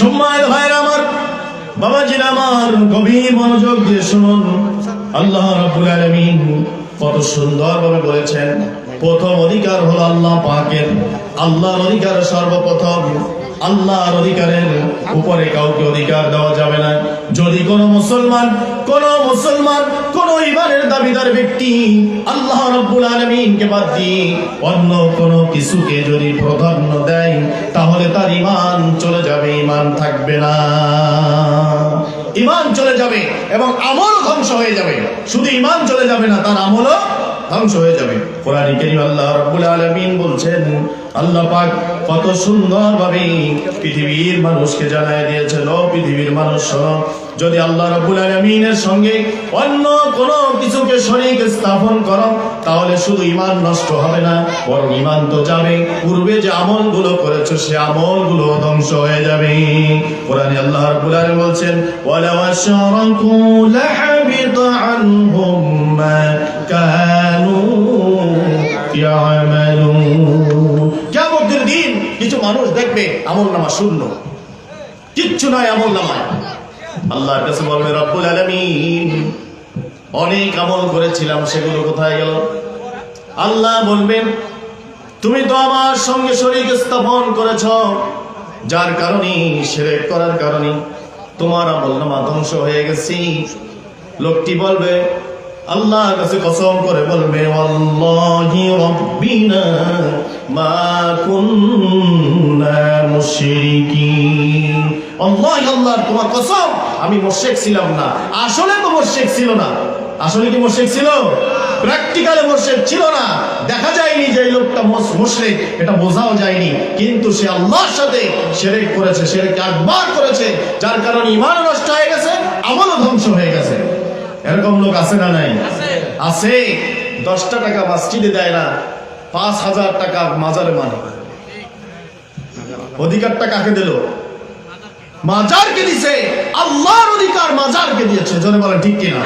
সম্মানিত ভাইরা আমার বাবাজিরা আমার গভীর মনোযোগ দিয়ে শুনুন। আল্লাহ রাব্বুল আলামিন কত সুন্দরভাবে বলেছেন, প্রথম অধিকার হলো আল্লাহ পাকের। আল্লাহর অধিকার সর্বপ্রথম। আল্লাহর অধিকারের উপরে কাউকে অধিকার দেওয়া যাবে না। যদি কোনো মুসলমান, কোন মুসলমান, কোন ইমানের দাবিদার ব্যক্তি আল্লাহ রব্বুল আলমিনকে বাদ দিয়ে অন্য কোনো কিছুকে যদি প্রাধান্য দেয়, তাহলে তার ইমান চলে যাবে ইমান থাকবে না। ইমান চলে যাবে এবং আমল ধ্বংস হয়ে যাবে। শুধু ইমান চলে যাবে না, তার আমলও ধ্বংস হয়ে যাবে। কোরআন করিম আল্লাহ রাব্বুল আলামিন বলছেন, আল্লাহ পাক কত সুন্দরভাবে পৃথিবীর মানুষকে জানায় দিয়েছেন, ও পৃথিবীর মানুষ যদি আল্লাহ রাব্বুল আলামিনের সঙ্গে অন্য কোনো কিছুকে শরীক স্থাপন করো, তাহলে শুধু ইমান নষ্ট হবে না, বরং ইমান তো যাবে। পূর্বে যে আমলগুলো করেছ, সে আমলগুলো ধ্বংস হয়ে যাবে। কোরআনে আল্লাহ রাব্বুল আলামিন বলছেন আশরাকু লাহাবিতা আনহুম মা কিয়ামতের দিন কিছু মানুষ দেখবে আমল নামা শূন্য। কিচ্ছু নাই আমল নামায়। আল্লাহর কাছে বলবে, রব্বুল আলামিন, অনেক আমল করেছিলাম, সেগুলো কোথায় গেল? আল্লাহ বলবেন, তুমি তো আমার সঙ্গে শরীক স্থাপন করেছ, যার কারণে, সেরেক করার কারণে তোমার আমল নামা ধ্বংস হয়ে গেছি। লোকটি বলবে আল্লাহর কাছে কসম করে বলবে আল্লাহি মা আল্লাহ আল্লাহ, তোমার কসম, আমি মুশরিক ছিলাম না। আসলে তো মুশরিক ছিল না। আসলে কি মুশরিক ছিল? প্র্যাকটিক্যালে মুশরিক ছিল না। দেখা যায়নি যে লোকটা মুশ- মুশরিক, এটা বোঝাও যায়নি। কিন্তু সে আল্লাহর সাথে শিরক করেছে, শিরক একবার করেছে, যার কারণে ইমান নষ্ট হয়ে গেছে, আমলও ধ্বংস হয়ে গেছে। এরকম লোক আছে না নাই? আছে। দশটা টাকা মাসজিদে দেয় না পাঁচ হাজার টাকা মাজারে মানে অধিকারটা কাকে দিল? মাজারকে দিছে। আল্লাহর অধিকার মাজারকে দিয়েছে। জনে বলেন ঠিক কিনা?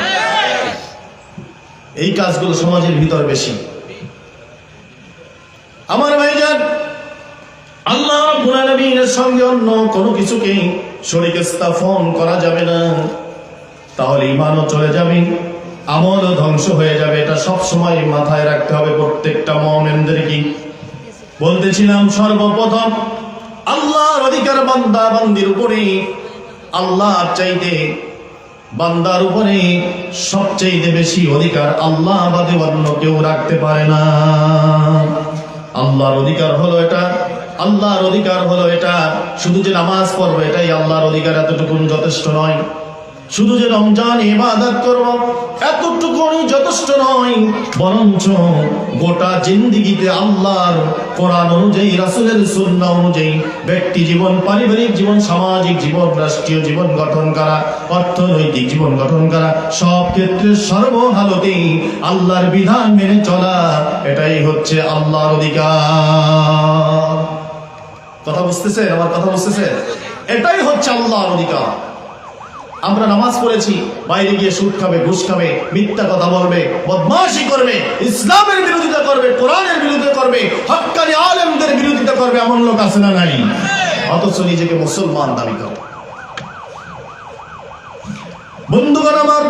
এই কাজগুলো সমাজের ভিতর বেশি। আমার ভাইজান আল্লাহ রাব্বুল আলামিনের সঙ্গে অন্য কোনো কিছুকে শরীকে স্থাপন করা যাবে না। তাহলে ইমানও চলে যাবে, আমলও ধ্বংস হয়ে যাবে। এটা সব সময় মাথায় রাখতে হবে প্রত্যেকটা মুমিনদের কি বলতেছিলাম সর্বপ্রথম, আল্লাহর অধিকার বান্দা বান্দির উপরে আল্লাহ চাইতে বান্দার উপরে সবচেয়ে বেশি অধিকার আল্লাহ বাদে অন্য কেউ রাখতে পারে না। আল্লাহর অধিকার হলো এটা, আল্লাহর অধিকার হলো এটা। শুধু যে নামাজ পড়ব এটাই আল্লাহর অধিকার, এতটুকুন যথেষ্ট নয়। শুধু যে রমজান ইবাদত করব এতটুকুনি যথেষ্ট নয়, বরঞ্চ গোটা জিন্দিগিতে আল্লাহর কোরআন অনুযায়ী, রাসূলের সুন্নাহ অনুযায়ী ব্যক্তি জীবন, পারিবারিক জীবন, সামাজিক জীবন, রাষ্ট্রীয় জীবন গঠন করা, অর্থনৈতিক জীবন গঠন করা, সব ক্ষেত্রে সর্বহালতেই আল্লাহর বিধান মেনে চলা, এটাই হচ্ছে আল্লাহর অধিকার। কথা বুঝতেছে আমার কথা বুঝতেছেন? এটাই হচ্ছে আল্লাহর অধিকার। আমরা নামাজ পড়েছি, বাইরে গিয়ে সুদ খাবে, ঘুষ খাবে, মিথ্যা কথা বলবে, বদমাশি করবে, ইসলামের বিরোধিতা করবে, কোরআনের বিরোধিতা করবে হক্কানি আলেমদের বিরোধিতা করবে, এমন লোক আছে না নাই? অথচ নিজেকে মুসলমান দাবি করে। বন্ধুগণ আমার,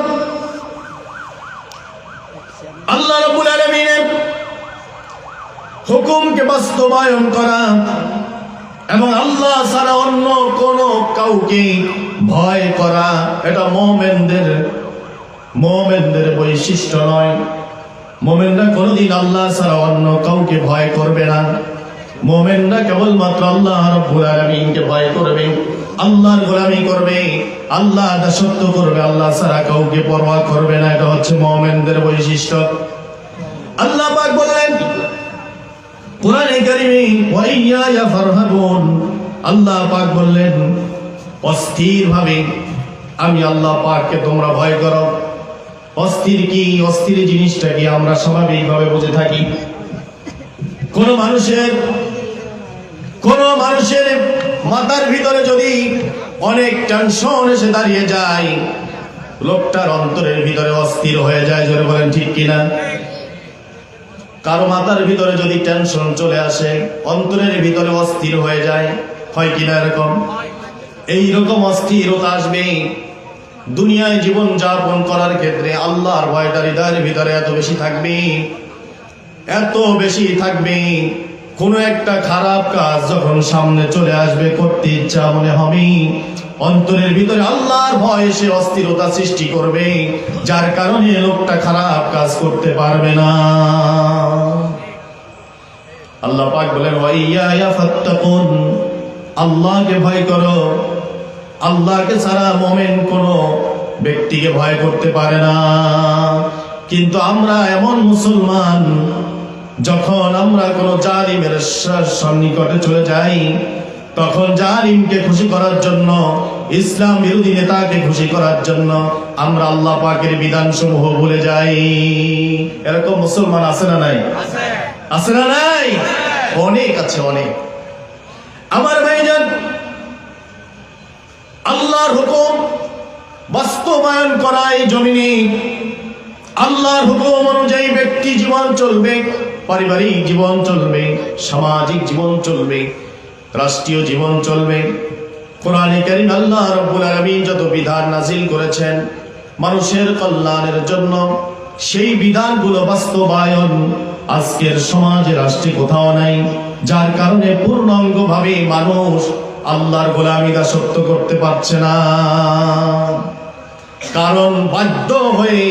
আল্লাহ রাব্বুল আলামিনের হুকুমকে বাস্তবায়ন করা এবং আল্লাহ ছাড়া অন্য কোন কাউকে ভয় করা, এটা মোমেনদের মোমেনদের বৈশিষ্ট্য নয়। মোমেনরা কোনোদিন আল্লাহ ছাড়া অন্য কাউকে ভয় করবে না। মোমেনরা কেবলমাত্র আল্লাহ রব্বুল ভয় করবে, আল্লাহর গোলামি করবে, আল্লাহ দাসত্ব করবে, আল্লাহ ছাড়া কাউকে পরোয়া করবে না, এটা হচ্ছে মোমেনদের বৈশিষ্ট্য। আল্লাহ পাক বললেন, কোরআনে কারিমে, ওয়াইয়া ফারহাবুন আল্লাহ পাক বললেন অস্থির ভাবে আমি আল্লাহ পাককে তোমরা ভয় করো। অস্থির কি? অস্থির জিনিসটা কি আমরা স্বাভাবিকভাবে বুঝে থাকি। কোন মানুষের কোন মানুষের মাথার ভিতরে যদি অনেক টেনশন এসে দাঁড়িয়ে যায়, লোকটার অন্তরের ভিতরে অস্থির হয়ে যায়, জোরে বলেন ঠিক কিনা? কারও মাথার ভিতরে যদি টেনশন চলে আসে, অন্তরের ভিতরে অস্থির হয়ে যায়, হয় কিনা এরকম? এইরকম অস্থিরতা আসবে। দুনিয়ায় জীবন যাপন করার ক্ষেত্রে আল্লাহর ভয়টা হৃদয়ের ভিতরে এত বেশি থাকবে, এত বেশি থাকবে। কোন একটা খারাপ কাজ যখন সামনে চলে আসবে, করতে ইচ্ছা মনে হবে। অন্তরের ভিতরে আল্লাহর ভয় সে অস্থিরতা সৃষ্টি করবে, যার কারণে লোকটা খারাপ কাজ করতে পারবে না। আল্লাহ পাক বলেন আল্লাহকে ভয় করো। আল্লাহকে ছাড়া মোমেন কোন ব্যক্তিকে ভয় করতে পারে না। কিন্তু আমরা এমন মুসলমান যখন আমরা কোন জালিমের সন্নিকটে চলে যাই তখন জালিমকে খুশি করার জন্য ইসলাম বিরোধী নেতাকে খুশি করার জন্য আমরা আল্লাহ পাকের বিধান সমূহ ভুলে যাই। এরকম মুসলমান আছে না নাই? আছে না নাই? অনেক আছে অনেক। আমার ভাইজান আল্লাহর হুকুম বাস্তবায়ন করা এই জমিনে। আল্লাহর হুকুম অনুযায়ী ব্যক্তি জীবন চলবে, পারিবারিক জীবন চলবে, সামাজিক জীবন চলবে, রাষ্ট্রীয় জীবন চলবে। কোরআনে আল্লাহ রাব্বুল আলামিন যত বিধান নাজিল করেছেন মানুষের কল্যাণের জন্য, সেই বিধানগুলো বাস্তবায়ন আজকের সমাজে, রাষ্ট্রে কোথাও নাই, যার কারণে পূর্ণাঙ্গভাবে মানুষ আল্লাহর গোলামি দাসত্ব করতে পারছে না। কারণ বাধ্য হয়ে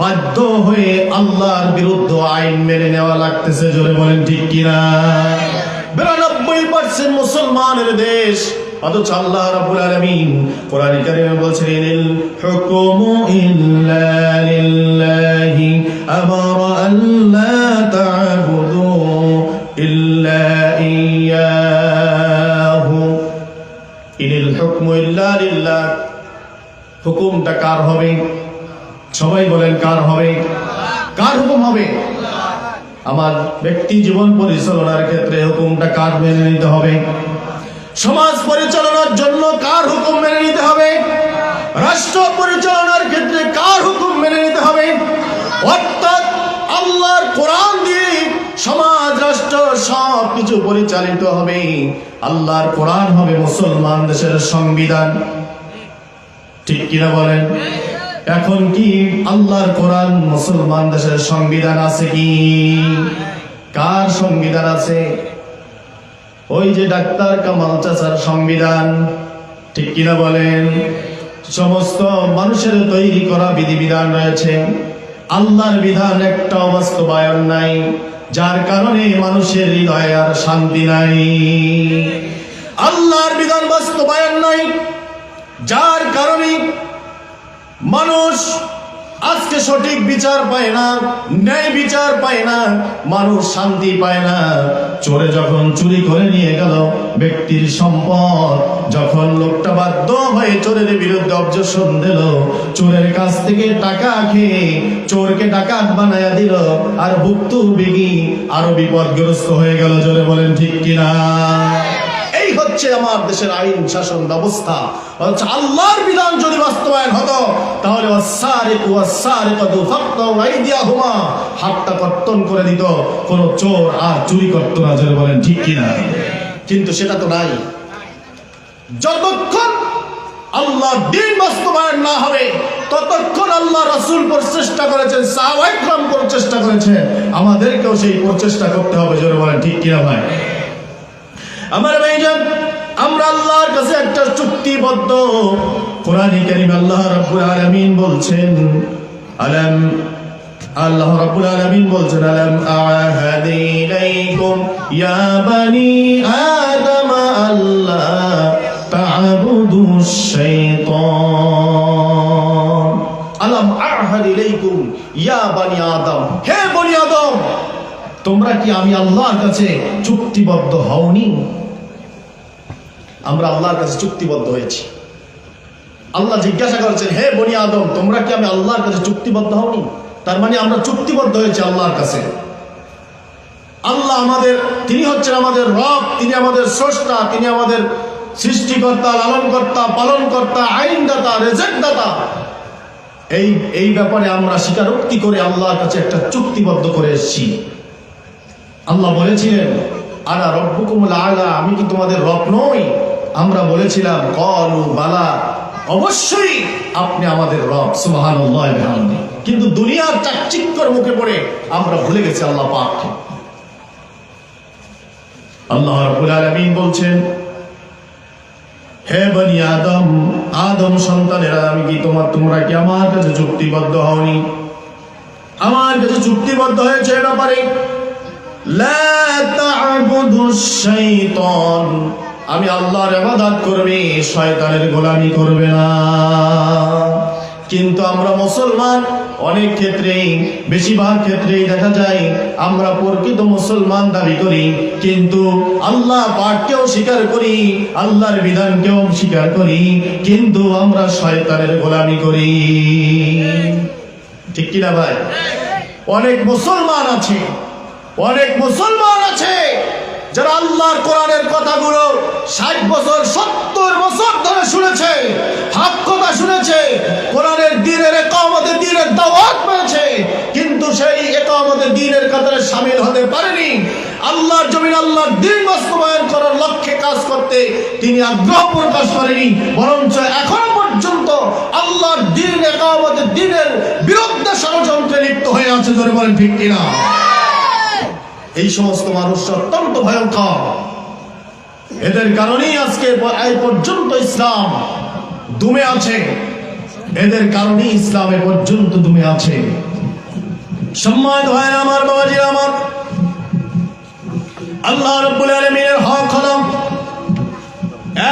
বাধ্য হয়ে আল্লাহর বিরুদ্ধ আইন মেনে নেওয়া লাগতেছে, জোরে বলেন ঠিক কিনা? বিরানব্বই পার্সেন্ট মুসলমানের দেশ, অথচ আল্লাহ রাব্বুল আলামিন কোরআনে কারিমে বলছেন হুকুমু হুকুমটা কার হবে? সবাই বলেন কার হবে? কার হুকুম হবে? আমার ব্যক্তি জীবন পরিচালনার ক্ষেত্রে হুকুমটা কার মেনে নিতে হবে? সমাজ পরিচালনার জন্য কার হুকুম মেনে নিতে হবে? রাষ্ট্র পরিচালনার ক্ষেত্রে কার হুকুম মেনে নিতে হবে? অর্থাৎ আল্লাহর কোরআন দিয়ে সমাজ, রাষ্ট্র সব কিছু পরিচালিত হবে। আল্লাহর কোরআন হবে মুসলমান দেশের সংবিধান। ঠিক কিনা বলেন? এখন কি আল্লাহর কোরআন মুসলমান দেশের সংবিধান আছে কি? কার সংবিধান আছে? ওই যে ডাক্তার কামাল চাচার সংবিধান, ঠিক কিনা বলেন? সমস্ত মানুষের তৈরি করা বিধিবিধান রয়েছে। আল্লাহর বিধান একটা বাস্তবায়ন নাই, যার কারণে মানুষের হৃদয়ে আর শান্তি নাই। আল্লাহর বিধান বাস্তবায়ন নাই যার কারণে মানুষ আজকে সঠিক বিচার পায় না, ন্যায় বিচার পায় না, মানুষ শান্তি পায় না। চোরে যখন চুরি করে নিয়ে গেল ব্যক্তির সম্পদ, যখন লোকটা বাধ্য হয়ে চোরের বিরুদ্ধে অবজেকশন দিল, চোরের কাছ থেকে টাকা খেয়ে চোরকে ডাকাত বানায়া দিল, আর ভুক্তভোগী আরও বিপদগ্রস্ত হয়ে গেল। জোরে বলেন ঠিক কিনা? হচ্ছে আমার দেশের আইন, শাসন, ব্যবস্থা। আল্লাহর বিধান যদি বাস্তবায়ন হতো, তাহলে হাতটা কর্তন করে দিত, কোন চোর আর চুরি করতো না, জোরে বলেন ঠিক কিনা? কিন্তু সেটা তো নাই। যতক্ষণ আল্লাহ দিন বাস্তবায়ন না হবে, ততক্ষণ আল্লাহ রাসূল প্রচেষ্টা করেছেন সাহাবাইকরাম প্রচেষ্টা করেছেন, আমাদেরকেও সেই প্রচেষ্টা করতে হবে, জোরে বলেন ঠিক কিনা ভাই? আমার ভাইজান আমরা আল্লাহর কাছে একটা চুক্তিবদ্ধ কোরআনে কারীম আল্লাহ রাব্বুল আলামিন বলছেন, আলাম আল্লাহ রাব্বুল আলামিন বলছেন, আলাম আহাদি ইলাইকুম ইয়া বানি আদম, আল্লাহ তা'বুদু শাইতান আলাম আহাদি ইলাইকুম ইয়া বানি আদম। হে বনি আদম তোমরা কি আমি আল্লাহর কাছে চুক্তিবদ্ধ হওনি? আমরা আল্লাহর কাছে চুক্তিবদ্ধ হয়েছি। আল্লাহ জিজ্ঞাসা করেছেন, হে বনি আদম, তোমরা কি আমি আল্লাহর কাছে চুক্তিবদ্ধ হওনি? তার মানে আমরা চুক্তিবদ্ধ হয়েছি আল্লাহর কাছে। আল্লাহ আমাদের, তিনি হচ্ছেন আমাদের রব, তিনি আমাদের স্রষ্টা, তিনি আমাদের সৃষ্টিকর্তা, লালনকর্তা, পালনকর্তা, আইনদাতা রেজেক্টদাতা এই এই ব্যাপারে আমরা স্বীকারোক্তি করে আল্লাহর কাছে একটা চুক্তিবদ্ধ করে এসেছি। আল্লাহ বলেছিলেন আনা রব্বুকুমুল আলা আমি কি তোমাদের রব নই? আমরা বলেছিলাম, কলু, বালা, অবশ্যই আপনি আমাদের রব, সুবহানাল্লাহ কিন্তু দুনিয়ার চাকচিক্যর মুখে পড়ে আমরা ভুলে গেছি আল্লাহ পাককে আল্লাহ রাব্বুল আলামিন বলছেন, হে বনি আদম আদম সন্তানেরা, আমি কি তোমার, তোমরা কি আমার কাছে চুক্তিবদ্ধ হওনি? আমার কাছে চুক্তিবদ্ধ হয়েছে ব্যাপারে। আমি আল্লাহর ইবাদত করবে, শয়তানের গোলামি করবে না। কিন্তু আমরা মুসলমান, অনেক ক্ষেত্রেই, বেশিরভাগ ক্ষেত্রেই দেখা যায়, আমরা প্রকৃত মুসলমান দাবি করি, কিন্তু আল্লাহ পাঠকেও স্বীকার করি, আল্লাহর বিধানকেও স্বীকার করি, কিন্তু আমরা শয়তানের গোলামি করি। ঠিক কিনা ভাই? অনেক মুসলমান আছে অনেক মুসলমান আছে যারা আল্লাহর কোরআনের কথাগুলো ষাট বছর, সত্তর বছর ধরে শুনেছে হক কথা শুনেছে, কোরআনের দিনের একামতের দিনের দাওয়াত পেয়েছে, কিন্তু সেই একামতের দিনের কাতারে সামিল হতে পারেনি। আল্লাহর জমিন, আল্লাহর দিন বাস্তবায়ন করার লক্ষ্যে কাজ করতে তিনি আগ্রহ প্রকাশ করেনি, বরঞ্চ এখনও পর্যন্ত আল্লাহর দিন, একামতের দিনের বিরুদ্ধে ষড়যন্ত্রে লিপ্ত হয়ে আছে ধরে বলেন ঠিক কিনা? এই সমস্ত মানুষ অত্যন্ত ভয়ঙ্কর। এদের কারণেই আজকে এই পর্যন্ত ইসলাম দুমে আছে। এদের কারণেই ইসলাম এ পর্যন্ত দুমে আছে। সম্মানিত হয় আমার বাবাজি আমার, আল্লাহ রব্বুল আলমিনের হক হলাম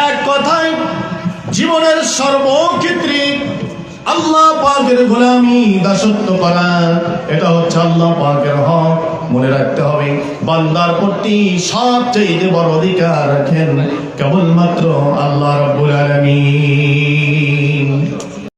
এক কথায় জীবনের সর্বক্ষেত্রে আল্লাহ পাকের গোলামি দাসত্ব করা। এটা হচ্ছে আল্লাহ পাকের হক। মনে রাখতে হবে বান্দার প্রতি সবচেয়ে বড় অধিকার রাখেন কেবলমাত্র আল্লাহ রব্বুল আলামিন।